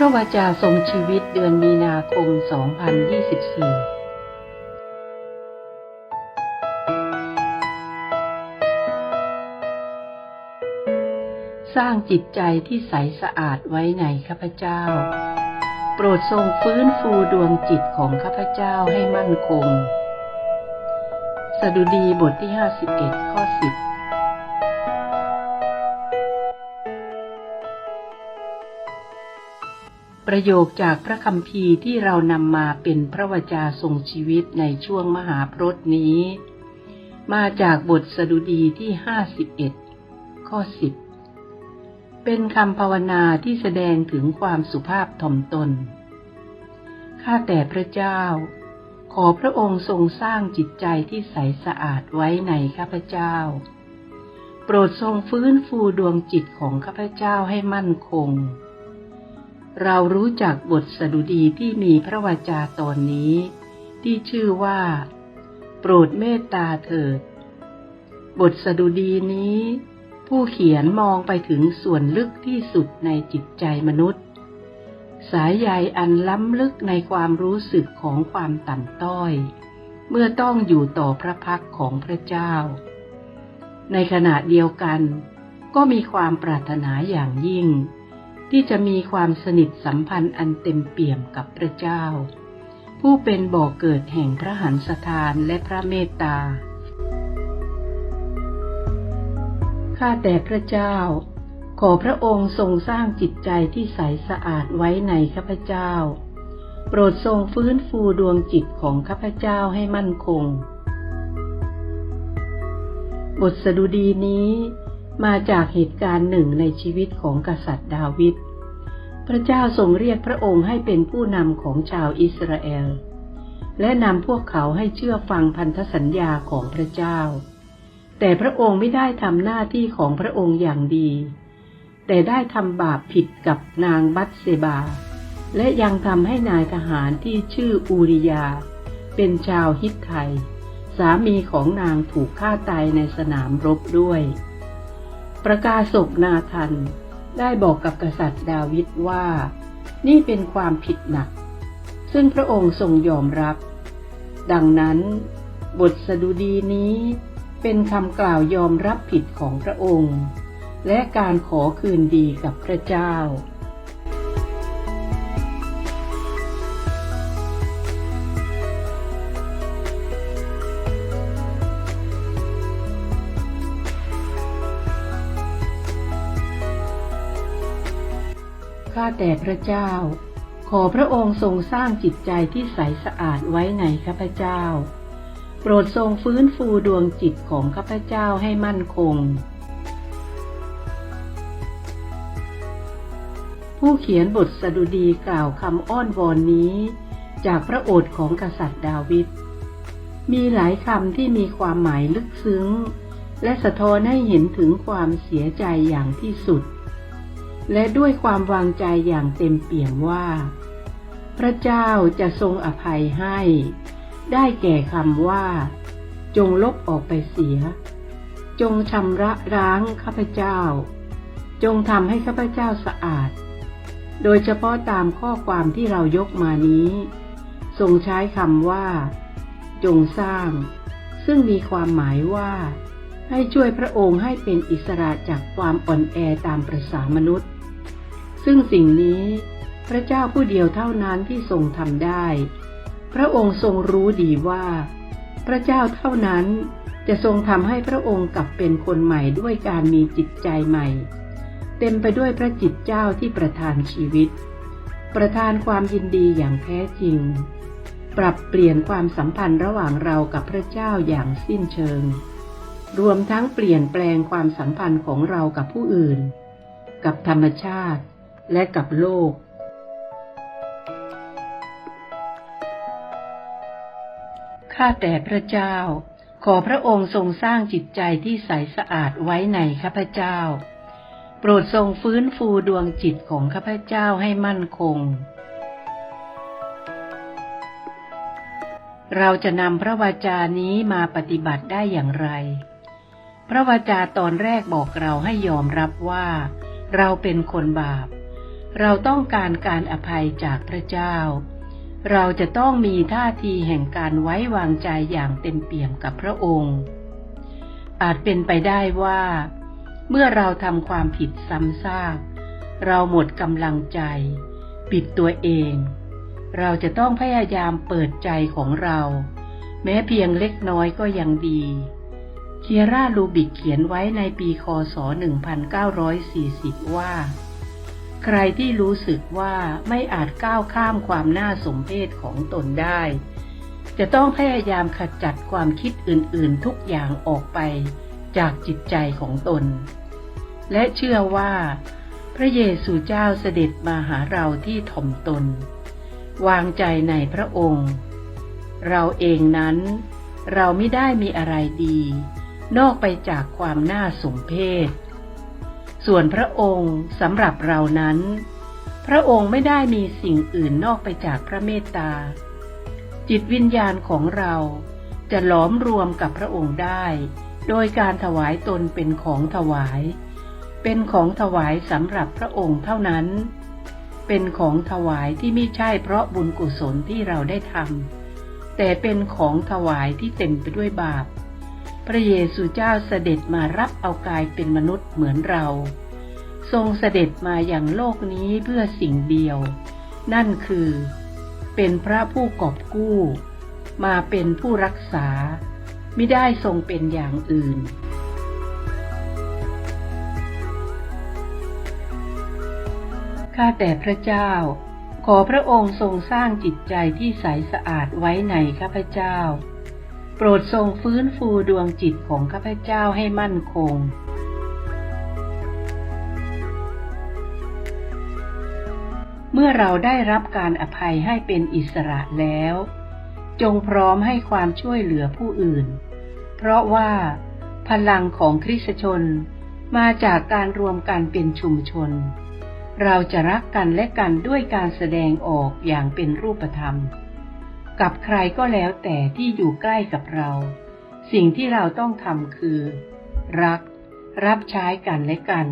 พระวจาทรงชีวิตเดือนมีนาคม 2024สร้างจิตใจที่ใสสะอาดไว้ในข้าพเจ้า โปรดทรงฟื้นฟูดวงจิตของข้าพเจ้าให้มั่นคง สดุดีบทที่ 51 ข้อ 10 ประโยคจากพระคัมภีร์ที่เรานำมาเป็นพระวจาทรงชีวิตในช่วงมหาพรตนี้ มาจากบทสดุดีที่51ข้อ10เป็นคำภาวนาที่แสดงถึงความสุภาพถ่อมตน ข้าแต่พระเจ้า ขอพระองค์ทรงสร้างจิตใจที่ใสสะอาดไว้ในข้าพเจ้า โปรดทรงฟื้นฟูดวงจิตของข้าพเจ้าให้มั่นคง เรารู้จักบทสดุดีที่มีพระวจาตอนนี้ ที่ชื่อว่า โปรดเมตตาเถิด บทสดุดีนี้ ผู้เขียนมองไปถึงส่วนลึกที่สุดในจิตใจมนุษย์ สายใยอันล้ำลึกในความรู้สึกของความต่ำต้อย เมื่อต้องอยู่ต่อพระพักของพระเจ้า ในขณะเดียวกัน ก็มีความปรารถนาอย่างยิ่ง ที่จะมีความสนิทสัมพันธ์อันเต็มเปี่ยมกับพระเจ้า ผู้เป็นบ่อกเกิดแห่งพระหันสถานและพระเมตตา ข้าแต่พระเจ้า ขอพระองค์ทรงสร้างจิตใจที่ใสสะอาดไว้ในข้าพเจ้า โปรดทรงฟื้นฟูดวงจิตของข้าพเจ้าให้มั่นคง บทสดุดีนี้ มาจากเหตุการณ์หนึ่งในชีวิตของกษัตริย์ดาวิด พระเจ้าทรงเรียกพระองค์ให้เป็นผู้นำของชาวอิสราเอล และนำพวกเขาให้เชื่อฟังพันธสัญญาของพระเจ้า แต่พระองค์ไม่ได้ทำหน้าที่ของพระองค์อย่างดี แต่ได้ทำบาปผิดกับนางบัตเซบา และยังทำให้นายทหารที่ชื่ออูริยา เป็นชาวฮิตไทย สามีของนางถูกฆ่าตายในสนามรบด้วย ประกาศกนาทัน ได้บอกกับกษัตริย์ดาวิดว่า นี่เป็นความผิดหนัก ซึ่งพระองค์ทรงยอมรับ ดังนั้น บทสดุดีนี้เป็นคำกล่าวยอมรับผิดของพระองค์ และการขอคืนดีกับพระเจ้า ข้าแต่พระเจ้า ขอพระองค์ทรงสร้างจิตใจที่ใสสะอาดไว้ในข้าพเจ้า โปรดทรงฟื้นฟูดวงจิตของข้าพเจ้าให้มั่นคง ผู้เขียนบทสดุดีกล่าวคำอ้อนวอนนี้ จากพระโอษฐ์ของกษัตริย์ดาวิด มีหลายคำที่มีความหมายลึกซึ้ง และสะท้อนให้เห็นถึงความเสียใจอย่างที่สุด และด้วยความวางใจอย่างเต็มเปี่ยมว่า พระเจ้าจะทรงอภัยให้ ได้แก่คำว่า จงลบออกไปเสีย จงชำระร้างข้าพเจ้า จงทำให้ข้าพเจ้าสะอาด โดยเฉพาะตามข้อความที่เรายกมานี้ทรงใช้คำว่า จงสร้าง ซึ่งมีความหมายว่าให้ช่วยพระองค์ให้เป็นอิสระจากความอ่อนแอตามประสามนุษย์ ซึ่งสิ่งนี้พระเจ้าผู้เดียวเท่านั้นที่ทรงทำได้ พระองค์ทรงรู้ดีว่า พระเจ้าเท่านั้นจะทรงทำให้พระองค์กลับเป็นคนใหม่ด้วยการมีจิตใจใหม่ เต็มไปด้วยพระจิตเจ้าที่ประทานชีวิต ประทานความยินดีอย่างแท้จริง ปรับเปลี่ยนความสัมพันธ์ระหว่างเรากับพระเจ้าอย่างสิ้นเชิง รวมทั้งเปลี่ยนแปลงความสัมพันธ์ของเรากับผู้อื่น กับธรรมชาติ และกับโลก ข้าแต่พระเจ้า ขอพระองค์ทรงสร้างจิตใจที่ใสสะอาดไว้ในข้าพเจ้า โปรดทรงฟื้นฟูดวงจิตของข้าพเจ้าให้มั่นคง เราจะนำพระวาจานี้มาปฏิบัติได้อย่างไร พระวาจาตอนแรกบอกเราให้ยอมรับว่า เราเป็นคนบาป เราต้องการการอภัยจากพระเจ้า เราจะต้องมีท่าทีแห่งการไว้วางใจอย่างเต็มเปี่ยมกับพระองค์ อาจเป็นไปได้ว่า เมื่อเราทำความผิดซ้ำซากเราหมดกำลังใจ ปิดตัวเอง เราจะต้องพยายามเปิดใจของเรา แม้เพียงเล็กน้อยก็ยังดีเคียร่าลูบิกเขียนไว้ในปีคศ 1940 ว่า ใครที่รู้สึกว่าไม่อาจก้าวข้ามความน่าสมเพชของตนได้ จะต้องพยายามขจัดความคิดอื่นๆทุกอย่างออกไปจากจิตใจของตน และเชื่อว่า พระเยซูเจ้าเสด็จมาหาเราที่ถ่อมตน วางใจในพระองค์ เราเองนั้น เราไม่ได้มีอะไรดี นอกไปจากความน่าสมเพช ส่วนพระองค์สำหรับเรานั้น พระองค์ไม่ได้มีสิ่งอื่นนอกไปจากพระเมตตา จิตวิญญาณของเราจะหลอมรวมกับพระองค์ได้ โดยการถวายตนเป็นของถวาย เป็นของถวายสำหรับพระองค์เท่านั้น เป็นของถวายที่ไม่ใช่เพราะบุญกุศลที่เราได้ทำแต่เป็นของถวายที่เต็มไปด้วยบาป พระเยซูเจ้าเสด็จมารับเอากายเป็นมนุษย์เหมือนเรา ทรงเสด็จมาอย่างโลกนี้เพื่อสิ่งเดียว นั่นคือ เป็นพระผู้กอบกู้ มาเป็นผู้รักษา ไม่ได้ทรงเป็นอย่างอื่นข้าแต่พระเจ้า ขอพระองค์ทรงสร้างจิตใจที่ใสสะอาดไว้ในข้าพเจ้า โปรดทรงฟื้นฟูดวงจิตของข้าพเจ้าให้มั่นคง เมื่อเราได้รับการอภัยให้เป็นอิสระแล้ว จงพร้อมให้ความช่วยเหลือผู้อื่น เพราะว่าพลังของคริสตชนมาจากการรวมกันเป็นชุมชน เราจะรักกันและกันด้วยการแสดงออกอย่างเป็นรูปธรรม กับใครก็แล้วแต่ที่อยู่ใกล้กับเรา สิ่งที่เราต้องทำคือ รัก รับใช้กันและกัน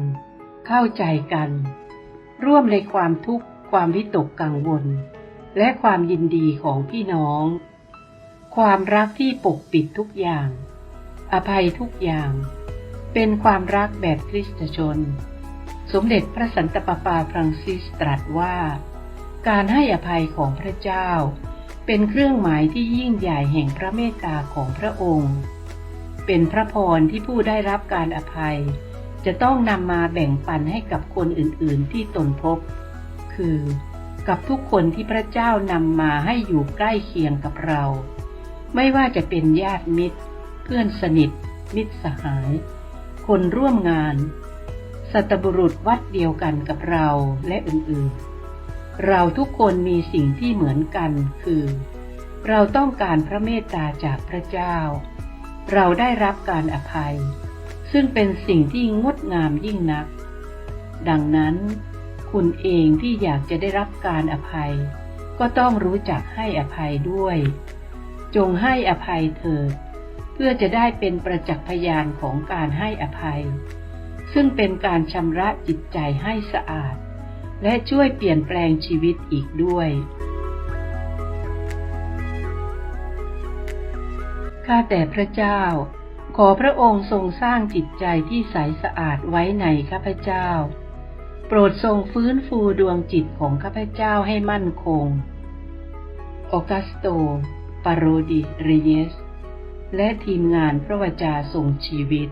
เข้าใจกัน ร่วมในความทุกข์ความวิตกกังวล และความยินดีของพี่น้อง ความรักที่ปกปิดทุกอย่าง อภัยทุกอย่าง เป็นความรักแบบคริสตชน สมเด็จพระสันตะปาปาฟรังซิสตรัสว่า การให้อภัยของพระเจ้า เป็นเครื่องหมายที่ยิ่งใหญ่แห่งพระเมตตาของพระองค์ เป็นพระพรที่ผู้ได้รับการอภัย จะต้องนำมาแบ่งปันให้กับคนอื่นๆที่ตนพบ คือ กับทุกคนที่พระเจ้านำมาให้อยู่ใกล้เคียงกับเรา ไม่ว่าจะเป็นญาติมิตร เพื่อนสนิท มิตรสหาย คนร่วมงาน สัตบุรุษวัดเดียวกันกับเราและอื่นๆ เราทุกคนมีสิ่งที่เหมือนกันคือ เราต้องการพระเมตตาจากพระเจ้า เราได้รับการอภัย ซึ่งเป็นสิ่งที่งดงามยิ่งนัก ดังนั้น คุณเองที่อยากจะได้รับการอภัย ก็ต้องรู้จักให้อภัยด้วย จงให้อภัยเถิดเพื่อจะได้เป็นประจักษ์พยานของการให้อภัย ซึ่งเป็นการชำระจิตใจให้สะอาด และช่วยเปลี่ยนแปลงชีวิตอีกด้วย ข้าแต่พระเจ้า ขอพระองค์ทรงสร้างจิตใจที่ใสสะอาดไว้ในข้าพเจ้า โปรดทรงฟื้นฟูดวงจิตของข้าพเจ้าให้มั่นคง ออกัสโต ปาโรดิเรเยส และทีมงานพระวจาทรงชีวิต